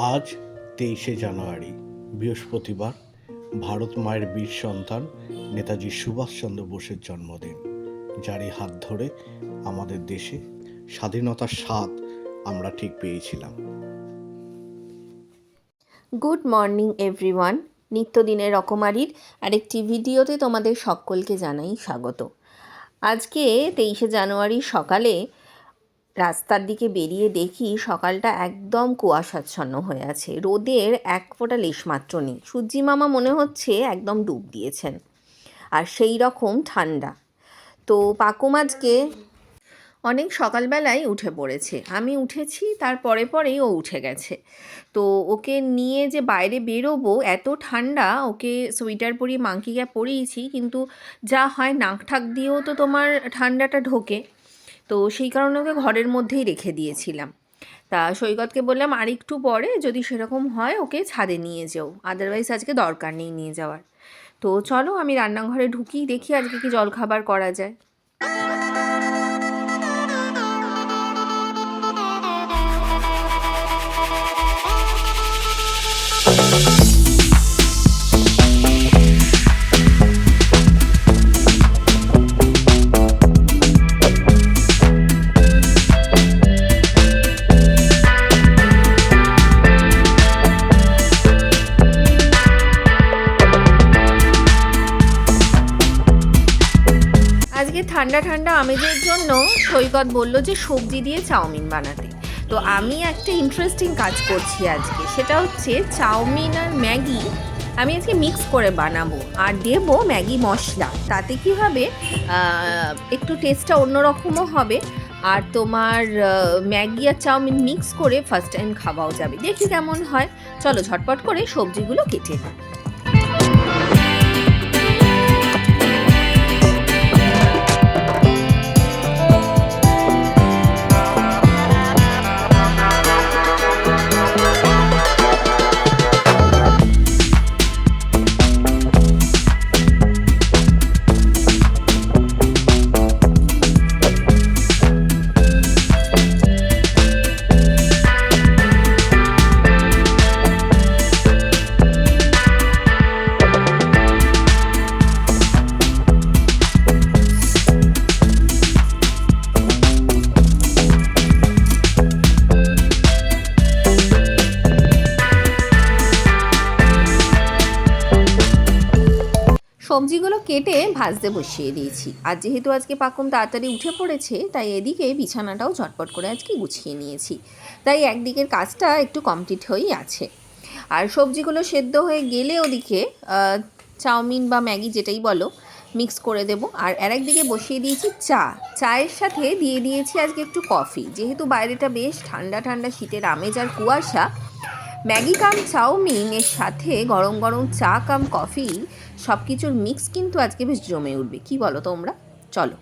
আজ তেইশে জানুয়ারি, বৃহস্পতিবার, ভারত মায়ের বীর সন্তান নেতাজি সুভাষচন্দ্র বোসের জন্মদিন। যারই হাত ধরে আমাদের দেশে স্বাধীনতার স্বাদ আমরা ঠিক পেয়েছিলাম। Good morning everyone. নিত্যদিনের রকমারির আরেকটি ভিডিওতে তোমাদের সকলকে জানাই স্বাগত। আজকে তেইশে জানুয়ারি সকালে রাস্তার দিকে বেরিয়ে দেখি সকালটা একদম কুয়াশাচ্ছন্ন হয়ে আছে। রোদের এক ফোঁটা লেশমাত্র নেই। সূর্যি মামা মনে হচ্ছে একদম ডুব দিয়েছেন। আর সেই রকম ঠান্ডা। তো পাকুম আজকে অনেক সকালবেলায় উঠে পড়েছে। আমি উঠেছি, তার পরে পরেই ও উঠে গেছে। তো ওকে নিয়ে যে বাইরে বেরোবো, এত ঠান্ডা, ওকে সোয়েটার পরিয়ে, মাংকি ক্যাপ পরিয়েছি, কিন্তু যা হয় নাক ঠাক দিয়েও তো তোমার ঠান্ডাটা ঢোকে। তো সেই কারণে ওকে ঘরের মধ্যেই রেখে দিয়েছিলাম। তা সৈকতকে বললাম আর একটু পরে যদি সেরকম হয় ওকে ছাদে নিয়ে যেও আদারওয়াইজ আজকে দরকার নেই নিয়ে যাওয়ার। তো চলো আমি রান্নাঘরে ঢুকি, দেখি আজকে কি জলখাবার করা যায়। ঠান্ডা ঠান্ডা আমেজের জন্য সৈকত বলল যে সবজি দিয়ে চাউমিন বানাতে। তো আমি একটা ইন্টারেস্টিং কাজ করছি আজকে। সেটা হচ্ছে চাউমিন আর ম্যাগি আমি আজকে মিক্স করে বানাবো আর দেবো ম্যাগি মশলা। তাতে কি হবে? একটু টেস্টটা অন্যরকমও হবে। আর তোমার ম্যাগি আর চাউমিন মিক্স করে ফার্স্ট টাইম খাওয়াও যাবে। দেখি কেমন হয়। চলো ঝটপট করে সবজিগুলো কেটে নিই। সবজিগুলো কেটে ভাজতে বসিয়ে দিয়েছি। আর যেহেতু আজকে পাকুম তাড়াতাড়ি উঠে পড়েছে, তাই এদিকে বিছানাটাও ঝটপট করে আজকে গুছিয়ে নিয়েছি। তাই একদিকের কাজটা একটু কমপ্লিট হয়েই আছে। আর সবজিগুলো সেদ্ধ হয়ে গেলে ওদিকে চাউমিন বা ম্যাগি যেটাই বলো, মিক্স করে দেবো। আর আর একদিকে বসিয়ে দিয়েছি চা। চায়ের সাথে দিয়ে দিয়েছি আজকে একটু কফি। যেহেতু বাইরেটা বেশ ঠান্ডা ঠান্ডা শীতের আমেজ আর কুয়াশা ম্যাগি কাম চাউমিনের সাথে গরম গরম চা কাম কফি সব কিছুর মিক্স কিন্তু আজকে বেশ জমে উঠবে। কি বলো তোমরা? চলো।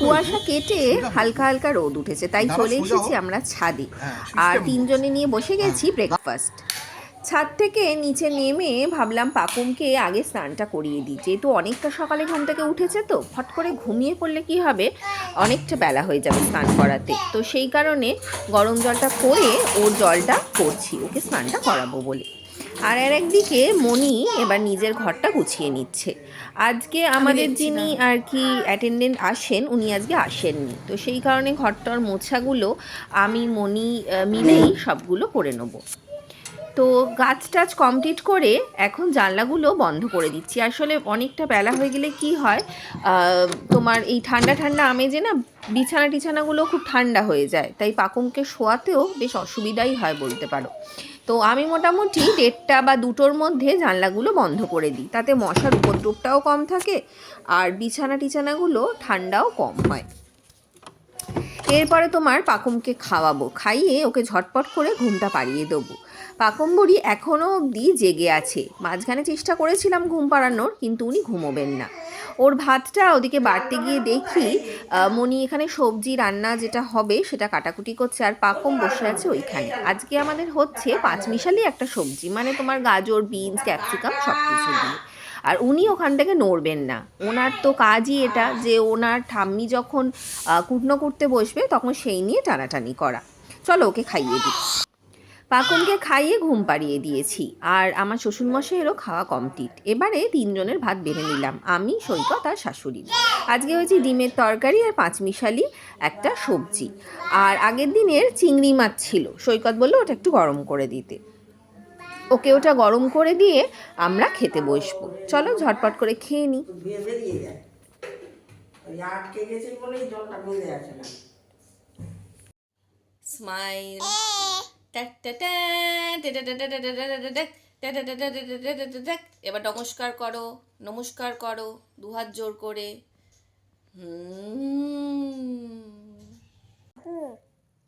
কুয়াশা কেটে হালকা হালকা রোদ উঠেছে তাই চলে এসেছি আমরা ছাদে। আর তিনজনে নিয়ে বসে গেছি ব্রেকফাস্ট ছাদ থেকে নিচে নেমে ভাবলাম পাপুমকে আগে স্নানটা করিয়ে দিই। যেহেতু অনেকটা সকালে ঘুম থেকে উঠেছে তো ফট করে ঘুমিয়ে পড়লে কি হবে? অনেকটা বেলা হয়ে যাবে স্নান করাতে। তো সেই কারণে গরম জলটা করে ওর জলটা করছি ওকে স্নানটা করাবো বলে। আর আর একদিকে মনি এবার নিজের ঘরটা গুছিয়ে নিচ্ছে। আজকে আমাদের যিনি আর কি অ্যাটেন্ডেন্ট আসেন উনি আজকে আসেননি। তো সেই কারণে ঘরটার মোছাগুলো আমি মনি মিলেই সবগুলো করে নেব। তো গাছ টাছ কমপ্লিট করে এখন জানলাগুলো বন্ধ করে দিচ্ছি। আসলে অনেকটা বেলা হয়ে গেলে কি হয় তোমার এই ঠান্ডা ঠান্ডা আমেজে না বিছানা টিছানাগুলো খুব ঠান্ডা হয়ে যায়, তাই পাকুমকে শোয়াতেও বেশ অসুবিধাই হয় বলতে পারো। তো আমি মোটামুটি দেড়টা বা দুটোর মধ্যে জানলাগুলো বন্ধ করে দিই, তাতে মশার উপদ্রবটাও কম থাকে আর বিছানা টিছানাগুলো ঠান্ডাও কম হয়। এরপরে তোমার পাকুমকে খাওয়াবো। খাইয়ে ওকে ঝটপট করে ঘুমটা পাড়িয়ে দেবো। পাকুম বুড়ি এখনও অবধি জেগে আছে। মাঝখানে চেষ্টা করেছিলাম ঘুম পাড়ানোর, কিন্তু উনি ঘুমোবেন না। ওর ভাতটা ওদিকে বাড়তে গিয়ে দেখি মনি এখানে সবজি রান্না যেটা হবে সেটা কাটাকুটি করছে আর পাকম বসে আছে ওইখানে। আজকে আমাদের হচ্ছে পাঁচমিশালি একটা সবজি মানে তোমার গাজর, বিনস, ক্যাপসিকাম সব কিছু দিয়ে। আর উনি ওখান থেকে নড়বেন না। ওনার তো কাজই এটা যে ওনার ঠাম্মি যখন কুটনো করতে বসবে তখন সেই নিয়ে টানাটানি করা। চলো ওকে খাইয়ে দিই। পাকুনকে খাইয়ে ঘুম পাড়িয়ে দিয়েছি। আর আমার শ্বশুরমশাই শ্বশুরমশাইয়েরও খাওয়া কমপ্লিট। এবারে তিনজনের ভাত বেড়ে নিলাম। আমি, সৈকত আর শাশুড়ি। আজকে হয়েছে ডিমের তরকারি আর পাঁচমিশালি একটা সবজি। আর আগের দিনের চিংড়ি মাছ ছিল। সৈকত বলল, ওটা একটু গরম করে দিতে। ওকে ওটা গরম করে দিয়ে আমরা খেতে বসবো চলো ঝটপট করে খেয়ে নিই স্মাইল এবার নমস্কার করো নমস্কার করো দুহাত জোর করে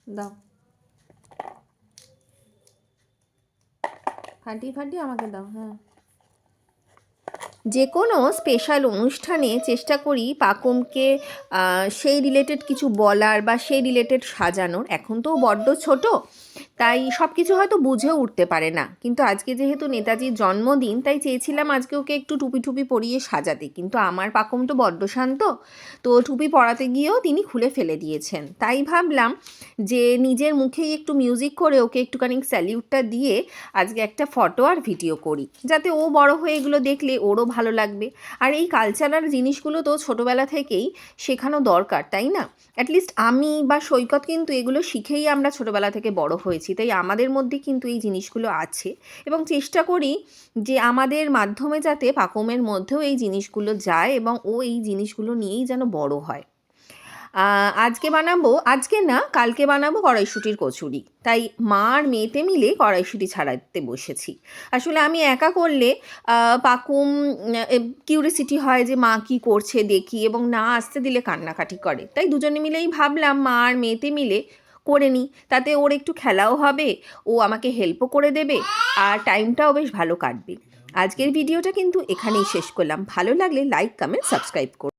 দাও ফাটি ফাটি আমাকে দাও হ্যাঁ। যে কোনো স্পেশাল অনুষ্ঠানে চেষ্টা করি পাকুমকে সেই রিলেটেড কিছু বলার বা সেই রিলেটেড সাজানোর। এখন তো বড্ড ছোট। তাই সব কিছু হয়তো বুঝেও উঠতে পারে না। কিন্তু আজকে যেহেতু নেতাজির জন্মদিন, তাই চেয়েছিলাম আজকে ওকে একটু টুপি টুপি পরিয়ে সাজাতে। কিন্তু আমার পাকম তো বড্ড শান্ত, তো টুপি পরাতে গিয়েও তিনি খুলে ফেলে দিয়েছেন। তাই ভাবলাম যে নিজের মুখেই একটু মিউজিক করে ওকে একটুখানি স্যালিউটটা দিয়ে আজকে একটা ফটো আর ভিডিও করি, যাতে ও বড় হয়ে এগুলো দেখলে ওরও ভালো লাগবে। আর এই কালচারাল জিনিসগুলো তো ছোটোবেলা থেকেই শেখানো দরকার, তাই না? অ্যাটলিস্ট আমি বা সৈকত কিন্তু এগুলো শিখেই আমরা ছোটোবেলা থেকে বড় হয়েছি। তাই আমাদের মধ্যে কিন্তু এই জিনিসগুলো আছে এবং চেষ্টা করি যে আমাদের মাধ্যমে যাতে পাকমের মধ্যেও এই জিনিসগুলো যায় এবং ও এই জিনিসগুলো নিয়েই যেন বড় হয়। আজকে বানাবো, আজকে না, কালকে বানাবো কড়াইশুটির কচুরি। তাই মা আর মেয়েতে মিলে কড়াইশুটি ছাড়াতে বসেছি। আসলে আমি একা করলে পাকুম কিউরিসিটি হয় যে মা কি করছে দেখি এবং না আসতে দিলে কান্নাকাটি করে। তাই দুজনে মিলেই ভাবলাম মা আর মেয়েতে মিলে করে নিই তাতে ওর একটু খেলাও হবে, ও আমাকে হেল্পও করে দেবে, আর টাইমটাও বেশ ভালো কাটবে। আজকের ভিডিওটা কিন্তু এখানেই শেষ করলাম। ভালো লাগলে লাইক কমেন্ট সাবস্ক্রাইব করুন